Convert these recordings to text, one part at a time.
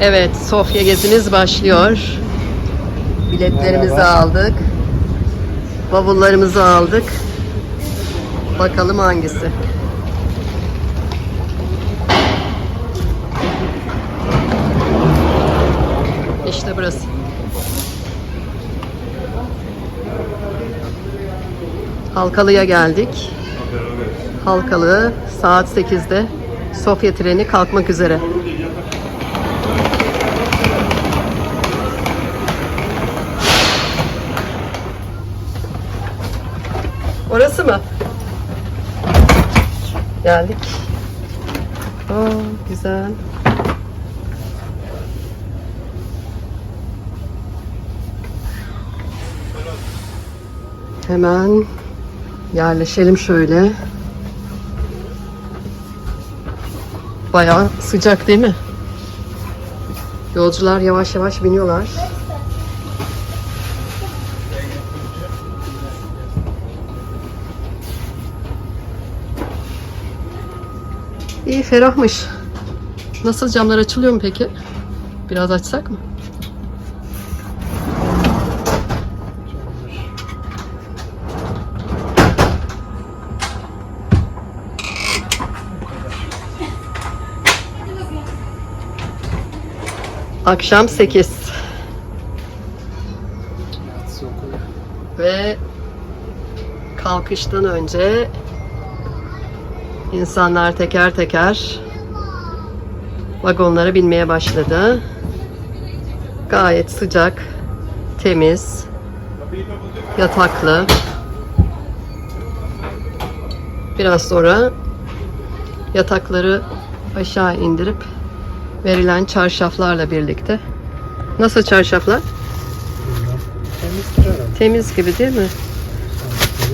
Evet, Sofya gezimiz başlıyor. Biletlerimizi Merhaba. aldık. Bavullarımızı aldık. Bakalım hangisi? İşte burası. Halkalı'ya geldik. Halkalı saat 8'de Sofya treni kalkmak üzere. Orası mı? Geldik. Aa, güzel. Hemen yerleşelim şöyle. Bayağı sıcak değil mi? Yolcular yavaş yavaş biniyorlar. İyi ferahmış. Nasıl camlar açılıyor mu peki? Biraz açsak mı? Akşam 8 Yatsı okulu. ve kalkıştan önce insanlar teker teker vagonlara binmeye başladı. Gayet sıcak, temiz, yataklı. Biraz sonra yatakları aşağı indirip verilen çarşaflarla birlikte. Nasıl çarşaflar? Temiz gibi değil mi?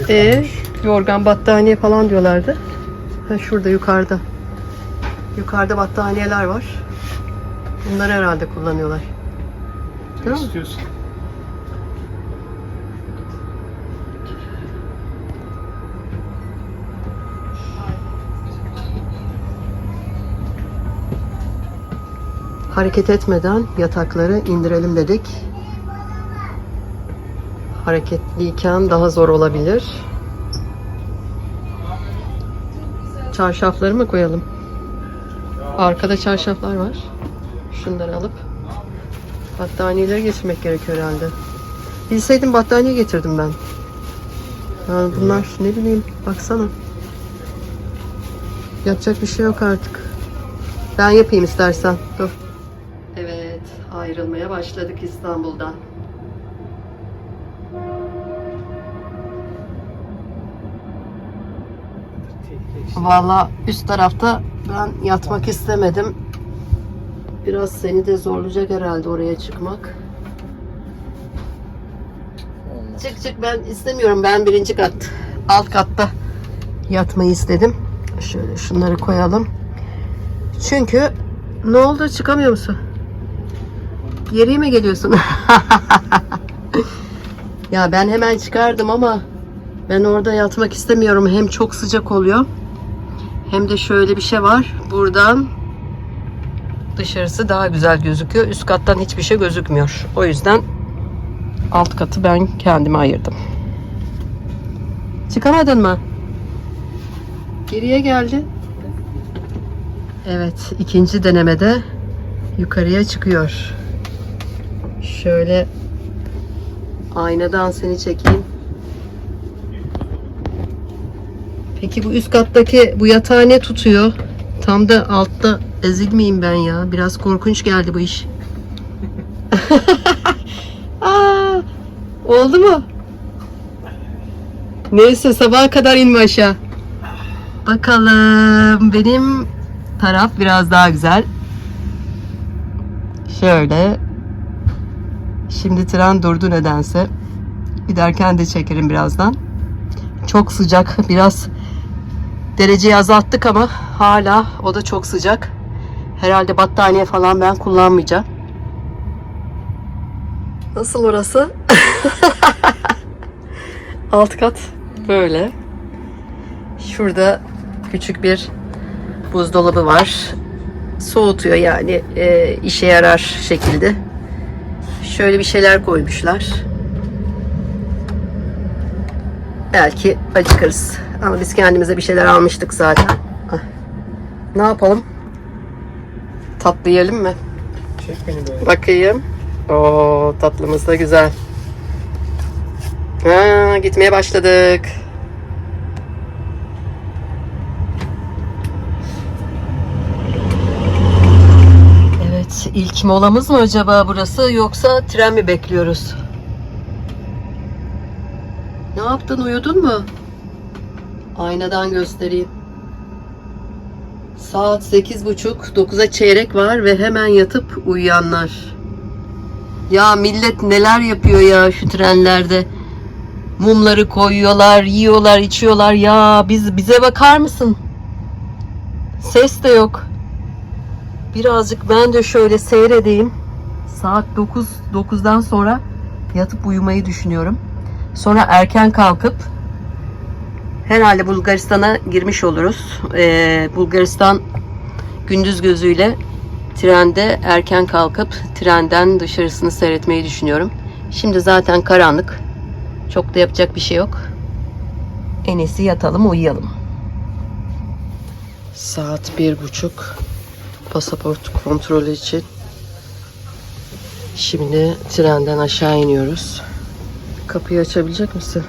E yorgan battaniye falan diyorlardı. Ha şurada yukarıda. Yukarıda battaniyeler var. Bunları herhalde kullanıyorlar. Değil mi? istiyorsun? Hareket etmeden yatakları indirelim dedik. Hareketliyken daha zor olabilir. Çarşafları mı koyalım? Arkada çarşaflar var. Şunları alıp battaniyeleri getirmek gerekiyor herhalde. Bilseydim battaniye getirdim ben. Yani bunlar ne bileyim baksana. Yapacak bir şey yok artık. Ben yapayım istersen. Dur. Evet, ayrılmaya başladık İstanbul'dan. Valla üst tarafta ben yatmak istemedim. Biraz seni de zorlayacak herhalde oraya çıkmak. Olmaz. Çık çık ben istemiyorum. Ben birinci kat, alt katta yatmayı istedim. Şöyle şunları koyalım. Çünkü ne oldu çıkamıyor musun? Geriye mi geliyorsun? ya ben hemen çıkardım ama ben orada yatmak istemiyorum. Hem çok sıcak oluyor. Hem de şöyle bir şey var. Buradan dışarısı daha güzel gözüküyor. Üst kattan hiçbir şey gözükmüyor. O yüzden alt katı ben kendime ayırdım. Çıkamadın mı? Geriye geldi. Evet, ikinci denemede yukarıya çıkıyor. Şöyle aynadan seni çekeyim. Peki bu üst kattaki bu yatağı ne tutuyor? Tam da altta ezilmeyeyim ben ya. Biraz korkunç geldi bu iş. Aa, oldu mu? Neyse sabaha kadar inme aşağı. Bakalım benim taraf biraz daha güzel. Şöyle. Şimdi tren durdu nedense. Giderken de çekerim birazdan. Çok sıcak. Biraz dereceyi azalttık ama hala o da çok sıcak. Herhalde battaniye falan ben kullanmayacağım. Nasıl orası? Alt kat böyle. Şurada küçük bir buzdolabı var. soğutuyor yani e, işe yarar şekilde. Şöyle bir şeyler koymuşlar. Belki acıkırız. Ama biz kendimize bir şeyler almıştık zaten. Ah. Ne yapalım? Tatlı yiyelim mi? Çek beni böyle. Bakayım. Oo tatlımız da güzel. Ha, gitmeye başladık. Evet, ilk molamız mı acaba burası yoksa tren mi bekliyoruz? Yaptın, uyudun mu? Aynadan göstereyim. Saat sekiz buçuk, 9'a çeyrek var ve hemen yatıp uyuyanlar. Ya millet neler yapıyor ya şu trenlerde. Mumları koyuyorlar, yiyorlar, içiyorlar. Ya biz bize bakar mısın? Ses de yok. Birazcık ben de şöyle seyredeyim. Saat 9 9'dan sonra yatıp uyumayı düşünüyorum. Sonra erken kalkıp herhalde Bulgaristan'a girmiş oluruz. Ee, Bulgaristan gündüz gözüyle trende erken kalkıp trenden dışarısını seyretmeyi düşünüyorum. Şimdi zaten karanlık. Çok da yapacak bir şey yok. En iyisi yatalım uyuyalım. Saat bir buçuk. Pasaport kontrolü için. Şimdi trenden aşağı iniyoruz. Kapıyı açabilecek misin?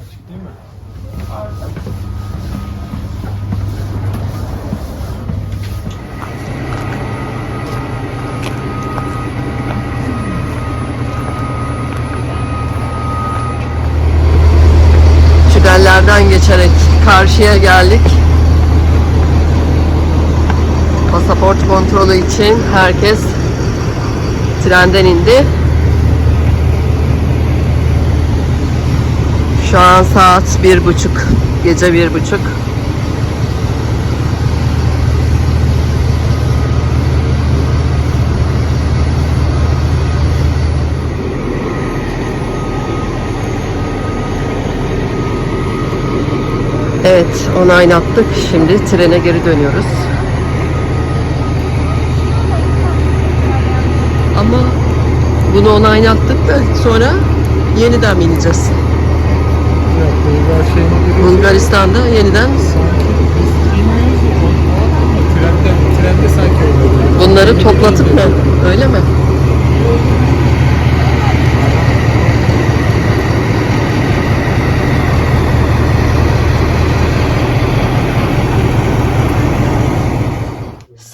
Açık değil mi? Karşıya geldik. Pasaport kontrolü için herkes trenden indi. Şu an saat bir buçuk, gece bir buçuk. Evet, onaylattık. Şimdi trene geri dönüyoruz. Ama bunu onaylattık da sonra yeniden bineceğiz. Bulgaristan'da yeniden bunları toplatıp mı? Öyle mi?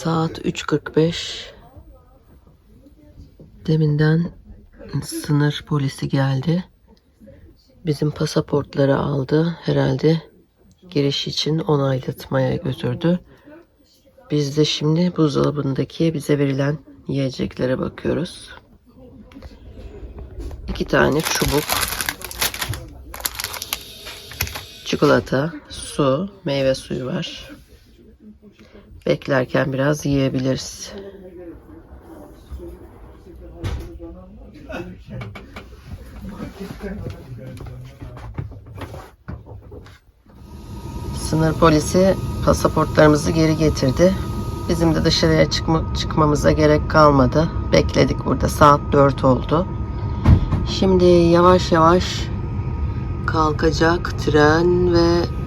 Saat 3.45. Deminden sınır polisi geldi. Bizim pasaportları aldı. Herhalde giriş için onaylatmaya götürdü. Biz de şimdi buzdolabındaki bize verilen yiyeceklere bakıyoruz. İki tane çubuk. Çikolata, su, meyve suyu var. Beklerken biraz yiyebiliriz. Sınır polisi pasaportlarımızı geri getirdi. Bizim de dışarıya çıkma, çıkmamıza gerek kalmadı. Bekledik burada. Saat 4 oldu. Şimdi yavaş yavaş kalkacak tren ve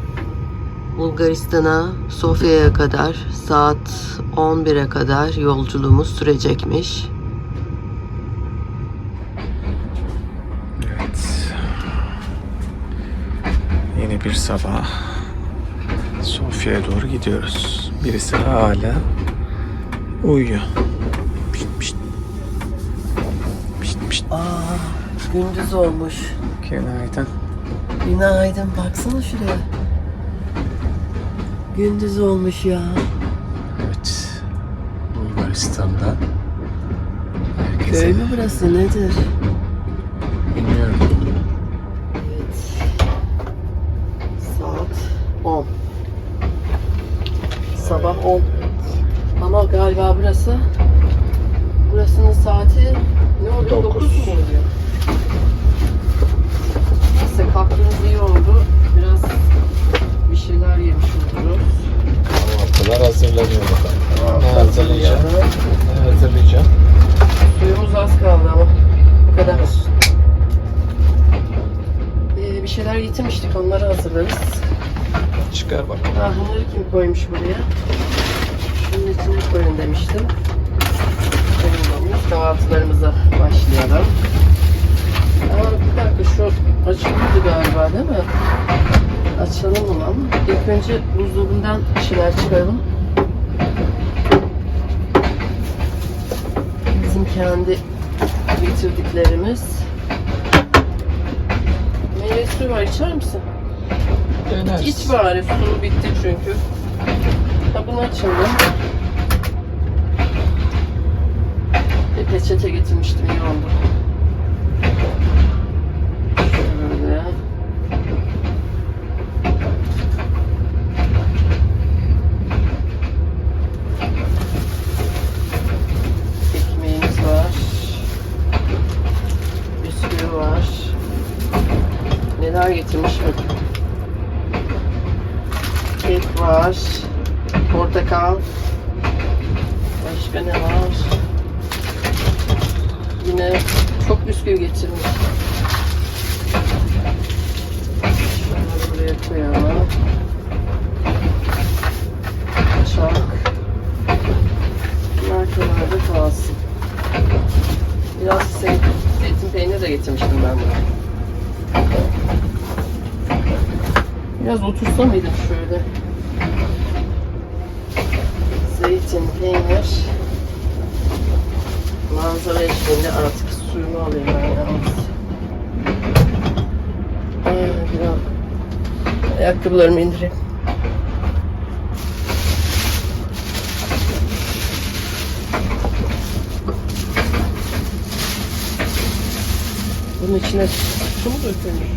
Bulgaristan'a Sofya'ya kadar saat 11'e kadar yolculuğumuz sürecekmiş. Evet. Yeni bir sabah. Sofya'ya doğru gidiyoruz. Birisi hala uyuyor. Pişt pişt. Pişt pişt. Aa, gündüz olmuş. Günaydın. Günaydın. Baksana şuraya. Gündüz olmuş ya. Evet. Bulgaristan'da. Herkese Köy mü burası nedir? bilmiyorum. Evet. Saat 10. Sabah 10. Ama galiba burası. Burasının saati ne oluyor? Dokuz. 9 mu oluyor? Neyse kalktığımız iyi oldu. Biraz bir şeyler yemiş oluruz. Kahvaltılar hazırlanıyor bakalım. Hazırlayalım. hazırlayacağım? Ne hazırlayacağım? Suyumuz az kaldı ama. Bu kadar. Ee, bir şeyler getirmiştik. Onları hazırlarız. Çıkar bakalım. Ha, bunları kim koymuş buraya? Şunun içine koyun demiştim. Kahvaltılarımıza başlayalım. Aa, bir dakika şu açıldı galiba değil mi? Açalım onu ama ilk önce buzdolabından bir şeyler çıkaralım. Bizim kendi getirdiklerimiz. Meyve suyu var içer misin? Denersin. İç bari su bitti çünkü. Ha bunu açalım. Bir peçete getirmiştim iyi oldu. Şöyle. Ekmeğimiz var. Bisküvi var. Neler getirmiş bakayım. Kek var. Portakal. Başka ne var? Yine çok bisküvi getirmiş. Şunları buraya koyalım. Çak. Bunlar kenarda kalsın. Biraz zeytin, zeytin peyniri de getirmiştim ben buraya. Biraz otursa mıydım şöyle? Zeytin, peynir. Manzara eşliğinde artık suyumu alayım ben yalnız. Biraz ayakkabılarımı indireyim. Bunun içine su mu dökülmüş?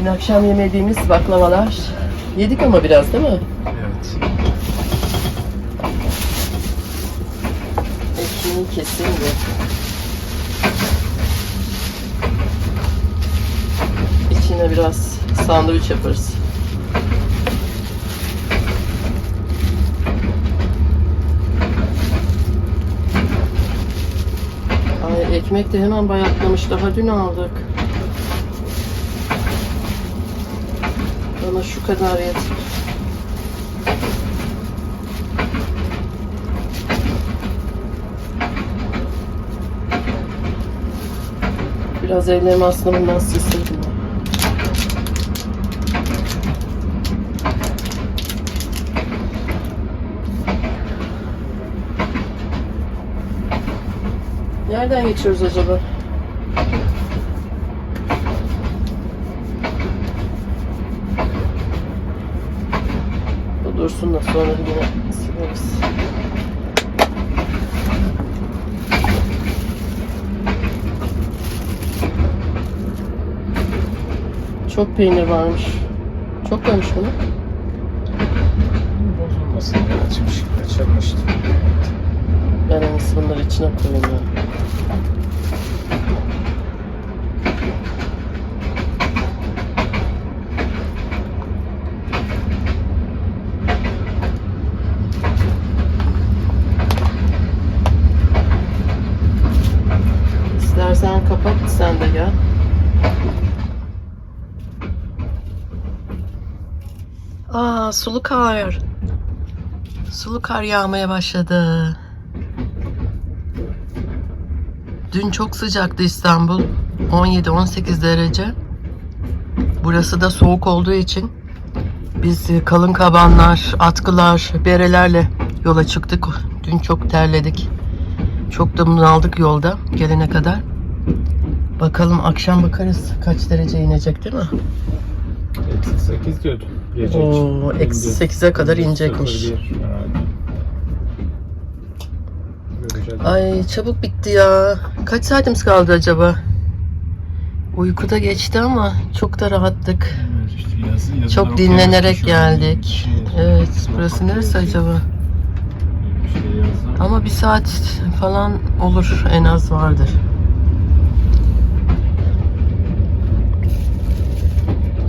Dün akşam yemediğimiz baklavalar. Yedik ama biraz değil mi? Evet. Ekmeği kesin de. İçine biraz sandviç yaparız. Ay ekmek de hemen bayatlamış. Daha dün aldık. Bana şu kadar yeter. Biraz ellerimi aslında bundan silseydim. Nereden geçiyoruz acaba? Bu dursun da sonra yine sileriz. Çok peynir varmış. Çok koymuş bunu. Bozulmasın diye açmış, açılmıştı. Ben en iyisi bunları içine koyayım ya. İstersen kapat sen de gel. Aa sulu kar. Sulu kar yağmaya başladı. Dün çok sıcaktı İstanbul. 17-18 derece. Burası da soğuk olduğu için biz e, kalın kabanlar, atkılar, berelerle yola çıktık. Dün çok terledik. Çok da bunaldık yolda gelene kadar. Bakalım akşam bakarız kaç derece inecek değil mi? Eksi 8 diyordu. Oo, için. eksi 8'e kadar inecekmiş. 0,1 herhalde. Göreceğiz. Ay çabuk bitti ya. Kaç saatimiz kaldı acaba? Uykuda geçti ama çok da rahattık. Evet, işte yazı- yazılar Çok dinlenerek geldik. şey- Evet, burası neresi acaba? Şey. Ama bir saat falan olur, en az vardır.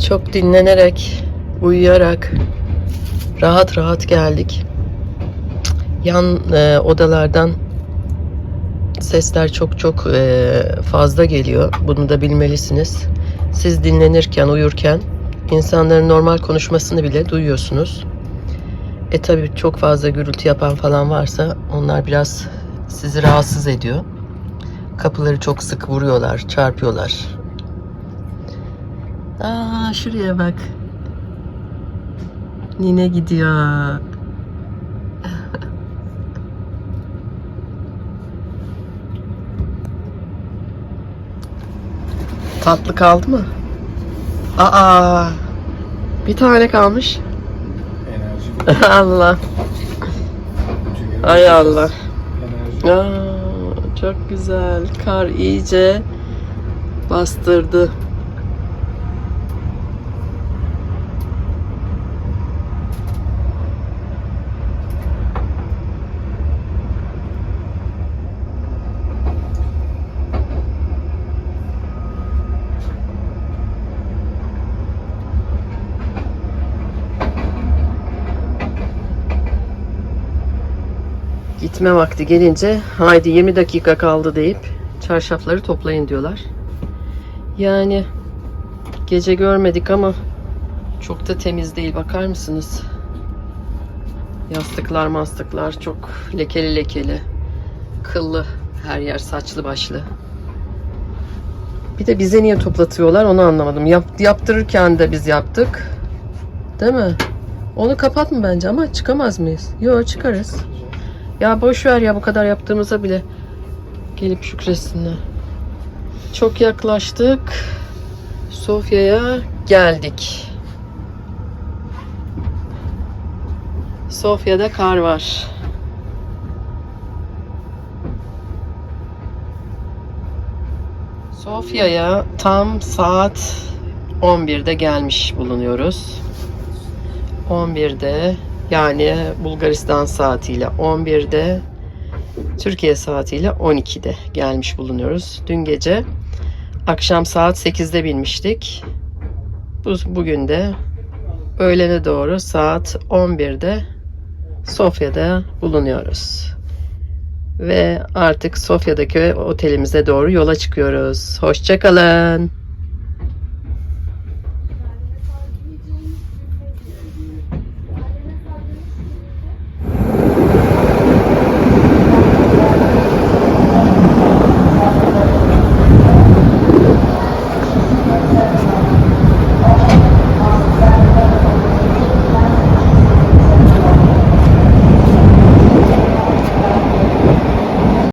Çok dinlenerek, uyuyarak rahat rahat geldik. Yan e, odalardan sesler çok çok e, fazla geliyor. Bunu da bilmelisiniz. Siz dinlenirken, uyurken insanların normal konuşmasını bile duyuyorsunuz. E tabi çok fazla gürültü yapan falan varsa onlar biraz sizi rahatsız ediyor. Kapıları çok sık vuruyorlar, çarpıyorlar. Aa şuraya bak. Nine gidiyor. Tatlı kaldı mı? Aa. Bir tane kalmış. Enerji. Allah. Ay Allah. Enerji. Aa, çok güzel. Kar iyice bastırdı. Gitme vakti gelince haydi 20 dakika kaldı deyip çarşafları toplayın diyorlar. Yani gece görmedik ama çok da temiz değil bakar mısınız? Yastıklar mastıklar çok lekeli lekeli. Kıllı her yer saçlı başlı. Bir de bize niye toplatıyorlar onu anlamadım. Yap, yaptırırken de biz yaptık. Değil mi? Onu kapatma bence ama çıkamaz mıyız? Yok çıkarız. Ya boş ver ya bu kadar yaptığımıza bile gelip şükretsinler. Çok yaklaştık. Sofya'ya geldik. Sofya'da kar var. Sofya'ya tam saat 11'de gelmiş bulunuyoruz. 11'de yani Bulgaristan saatiyle 11'de Türkiye saatiyle 12'de gelmiş bulunuyoruz. Dün gece akşam saat 8'de binmiştik. Bu, bugün de öğlene doğru saat 11'de Sofya'da bulunuyoruz. Ve artık Sofya'daki otelimize doğru yola çıkıyoruz. Hoşçakalın.